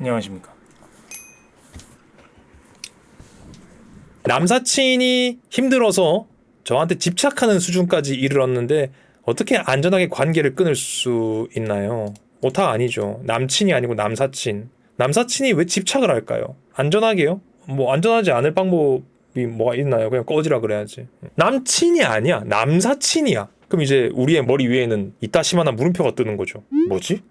안녕하십니까. 남사친이 힘들어서 저한테 집착하는 수준까지 이르렀는데 어떻게 안전하게 관계를 끊을 수 있나요? 오타 아니죠. 남친이 아니고 남사친. 남사친이 왜 집착을 할까요? 안전하게요? 뭐 안전하지 않을 방법이 뭐가 있나요? 그냥 꺼지라 그래야지. 남친이 아니야. 남사친이야. 그럼 이제 우리의 머리 위에는 이따시만한 물음표가 뜨는 거죠. 뭐지?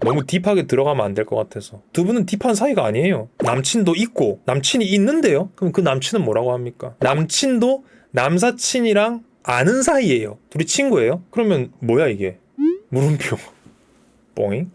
너무 딥하게 들어가면 안 될 것 같아서. 두 분은 딥한 사이가 아니에요. 남친도 있고 남친이 있는데요. 그럼 그 남친은 뭐라고 합니까? 남친도 남사친이랑 아는 사이예요. 둘이 친구예요? 그러면 뭐야 이게? 물음표. 뽕잉?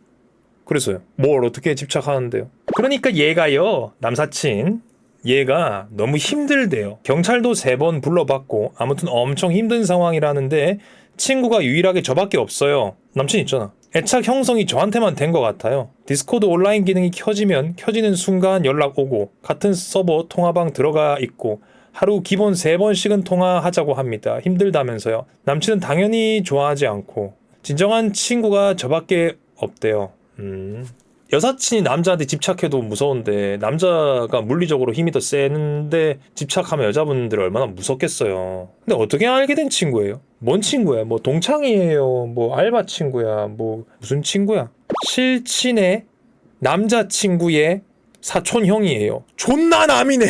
그래서요. 뭘 어떻게 집착하는데요? 그러니까 얘가요 남사친. 얘가 너무 힘들대요. 경찰도 세 번 불러봤고 아무튼 엄청 힘든 상황이라는데 친구가 유일하게 저밖에 없어요 남친 있잖아 애착 형성이 저한테만 된 것 같아요. 디스코드 온라인 기능이 켜지면 켜지는 순간 연락 오고 같은 서버 통화방 들어가 있고 하루 기본 3번씩은 통화하자고 합니다. 힘들다면서요. 남친은 당연히 좋아하지 않고 진정한 친구가 저밖에 없대요. 음. 여사친이 남자한테 집착해도 무서운데 남자가 물리적으로 힘이 더 세는데 집착하면 여자분들 얼마나 무섭겠어요. 근데 어떻게 알게 된 친구예요? 뭔 친구야? 뭐 동창이에요? 뭐 알바 친구야? 뭐 무슨 친구야? 실친의 남자친구의 사촌 형이에요. 존나 남이네.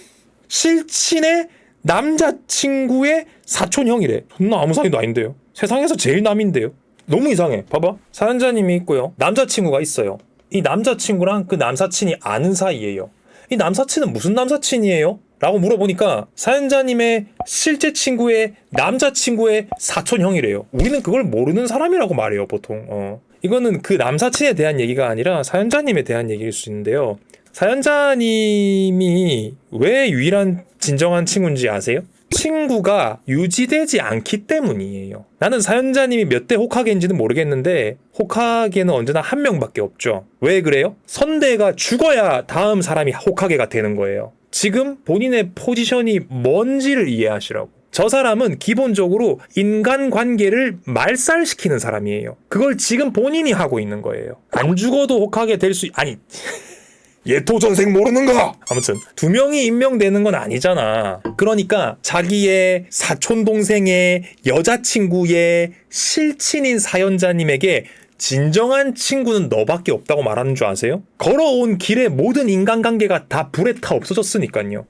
실친의 남자친구의 사촌 형이래. 존나 아무 사이도 아닌데요. 세상에서 제일 남인데요. 너무 이상해. 봐봐. 사연자님이 있고요. 남자친구가 있어요. 이 남자친구랑 그 남사친이 아는 사이예요. 이 남사친은 무슨 남사친이에요? 라고 물어보니까 사연자님의 실제 친구의 남자친구의 사촌 형이래요. 우리는 그걸 모르는 사람이라고 말해요, 보통. 어. 이거는 그 남사친에 대한 얘기가 아니라 사연자님에 대한 얘기일 수 있는데요. 사연자님이 왜 유일한 진정한 친구인지 아세요? 친구가 유지되지 않기 때문이에요. 나는 사연자님이 몇 대 호카게인지는 모르겠는데 호카게는 언제나 한 명밖에 없죠. 왜 그래요? 선대가 죽어야 다음 사람이 호카게가 되는 거예요. 지금 본인의 포지션이 뭔지를 이해하시라고. 저 사람은 기본적으로 인간 관계를 말살시키는 사람이에요. 그걸 지금 본인이 하고 있는 거예요. 안 죽어도 혹하게 될 수, 아니. 예토 전생 모르는 거. 아무튼 두 명이 임명되는 건 아니잖아. 그러니까 자기의 사촌 동생의 여자친구의 실친인 사연자님에게 진정한 친구는 너밖에 없다고 말하는 줄 아세요? 걸어온 길에 모든 인간관계가 다 불에 타 없어졌으니까요.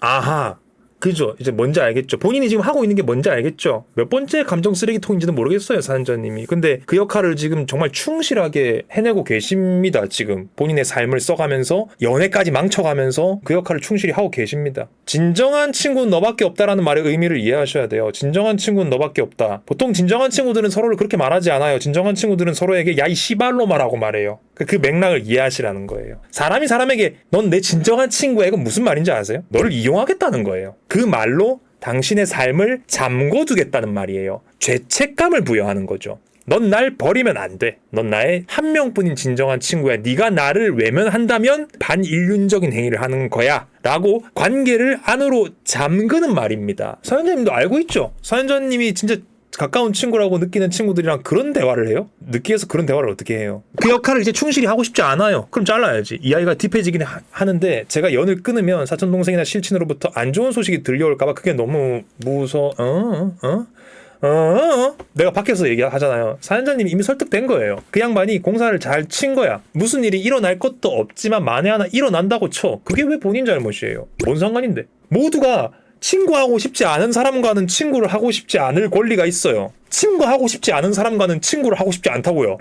아하. 그죠. 이제 뭔지 알겠죠. 본인이 지금 하고 있는 게 뭔지 알겠죠. 몇 번째 감정 쓰레기통인지는 모르겠어요, 사연자님이. 근데 그 역할을 지금 정말 충실하게 해내고 계십니다, 지금. 본인의 삶을 써가면서, 연애까지 망쳐가면서 그 역할을 충실히 하고 계십니다. 진정한 친구는 너밖에 없다라는 말의 의미를 이해하셔야 돼요. 진정한 친구는 너밖에 없다. 보통 진정한 친구들은 서로를 그렇게 말하지 않아요. 진정한 친구들은 서로에게 야, 이 씨발로마라고 말해요. 그, 그 맥락을 이해하시라는 거예요. 사람이 사람에게 넌 내 진정한 친구야. 이건 무슨 말인지 아세요? 너를 이용하겠다는 거예요. 그 말로 당신의 삶을 잠궈두겠다는 말이에요. 죄책감을 부여하는 거죠. 넌 날 버리면 안 돼. 넌 나의 한 명뿐인 진정한 친구야. 네가 나를 외면한다면 반인륜적인 행위를 하는 거야. 라고 관계를 안으로 잠그는 말입니다. 사연자님도 알고 있죠? 사연자님이 진짜 가까운 친구라고 느끼는 친구들이랑 그런 대화를 해요? 느끼해서 그런 대화를 어떻게 해요? 그 역할을 이제 충실히 하고 싶지 않아요. 그럼 잘라야지. 이 아이가 딥해지긴 하, 하는데 제가 연을 끊으면 사촌 동생이나 실친으로부터 안 좋은 소식이 들려올까봐 그게 너무 무서. 어? 어? 어, 어, 내가 밖에서 얘기하잖아요. 사연자님이 이미 설득된 거예요. 그 양반이 공사를 잘 친 거야. 무슨 일이 일어날 것도 없지만 만에 하나 일어난다고 쳐. 그게 왜 본인 잘못이에요? 뭔 상관인데? 모두가 친구하고 싶지 않은 사람과는 친구를 하고 싶지 않을 권리가 있어요. 친구하고 싶지 않은 사람과는 친구를 하고 싶지 않다고요.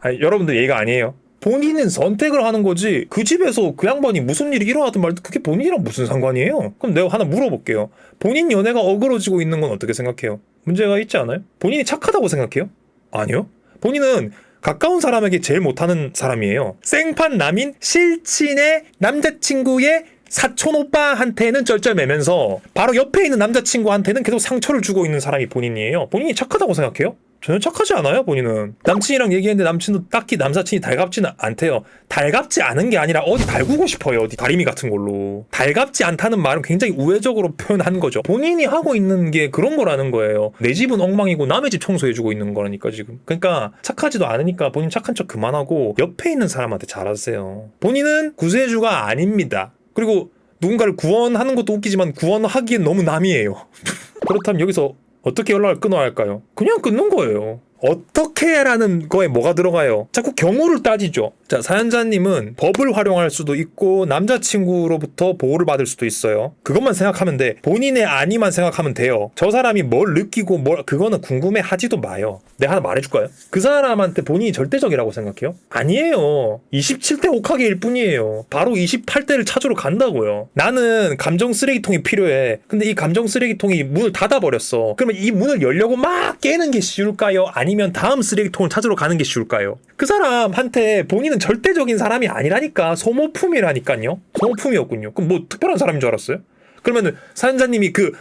아니, 여러분들 얘기가 아니에요. 본인은 선택을 하는 거지 그 집에서 그 양반이 무슨 일이 일어나든 말든 그게 본인이랑 무슨 상관이에요? 그럼 내가 하나 물어볼게요. 본인 연애가 어그러지고 있는 건 어떻게 생각해요? 문제가 있지 않아요? 본인이 착하다고 생각해요? 아니요. 본인은 가까운 사람에게 제일 못하는 사람이에요. 생판 남인 실친의 남자친구의 사촌 오빠한테는 쩔쩔매면서 바로 옆에 있는 남자친구한테는 계속 상처를 주고 있는 사람이 본인이에요. 본인이 착하다고 생각해요? 전혀 착하지 않아요 본인은. 남친이랑 얘기했는데 남친도 딱히 남사친이 달갑지는 않대요. 달갑지 않은 게 아니라 어디 달구고 싶어요 어디 다리미 같은 걸로. 달갑지 않다는 말은 굉장히 우회적으로 표현한 거죠. 본인이 하고 있는 게 그런 거라는 거예요. 내 집은 엉망이고 남의 집 청소해주고 있는 거라니까 지금. 그러니까 착하지도 않으니까 본인 착한 척 그만하고 옆에 있는 사람한테 잘하세요. 본인은 구세주가 아닙니다 그리고 누군가를 구원하는 것도 웃기지만 구원하기엔 너무 남이에요 그렇다면 여기서 어떻게 연락을 끊어야 할까요? 그냥 끊는 거예요. 어떻게라는 거에 뭐가 들어가요? 자꾸 경우를 따지죠. 자, 사연자님은 법을 활용할 수도 있고 남자친구로부터 보호를 받을 수도 있어요. 그것만 생각하면 돼. 본인의 아니만 생각하면 돼요. 저 사람이 뭘 느끼고 뭘 그거는 궁금해 하지도 마요. 내가 하나 말해줄까요? 그 사람한테 본인이 절대적이라고 생각해요? 아니에요. 27대 옥하게일 뿐이에요. 바로 28대를 찾으러 간다고요. 나는 감정 쓰레기통이 필요해. 근데 이 감정 쓰레기통이 문을 닫아버렸어. 그러면 이 문을 열려고 막 깨는 게 쉬울까요? 아니 면 다음 쓰레기통을 찾으러 가는 게 쉬울까요? 그 사람한테 본인은 절대적인 사람이 아니라니까 소모품이라니까요. 소모품이었군요. 그럼 뭐 특별한 사람인 줄 알았어요? 그러면은 사연자님이 그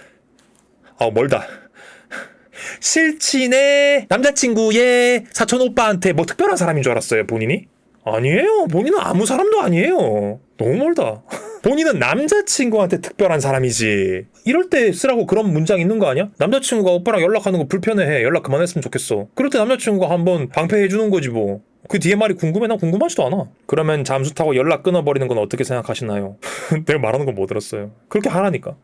아 멀다. 실친의 남자친구의 사촌 오빠한테 뭐 특별한 사람인 줄 알았어요, 본인이? 아니에요. 본인은 아무 사람도 아니에요. 너무 멀다. 본인은 남자친구한테 특별한 사람이지. 이럴 때 쓰라고 그런 문장 있는 거 아니야? 남자친구가 오빠랑 연락하는 거 불편해해. 연락 그만했으면 좋겠어. 그럴 때 남자친구가 한번 방패해주는 거지 뭐. 그 뒤에 말이 궁금해? 난 궁금하지도 않아. 그러면 잠수 타고 연락 끊어버리는 건 어떻게 생각하시나요? 내가 말하는 거못 들었어요. 그렇게 하라니까.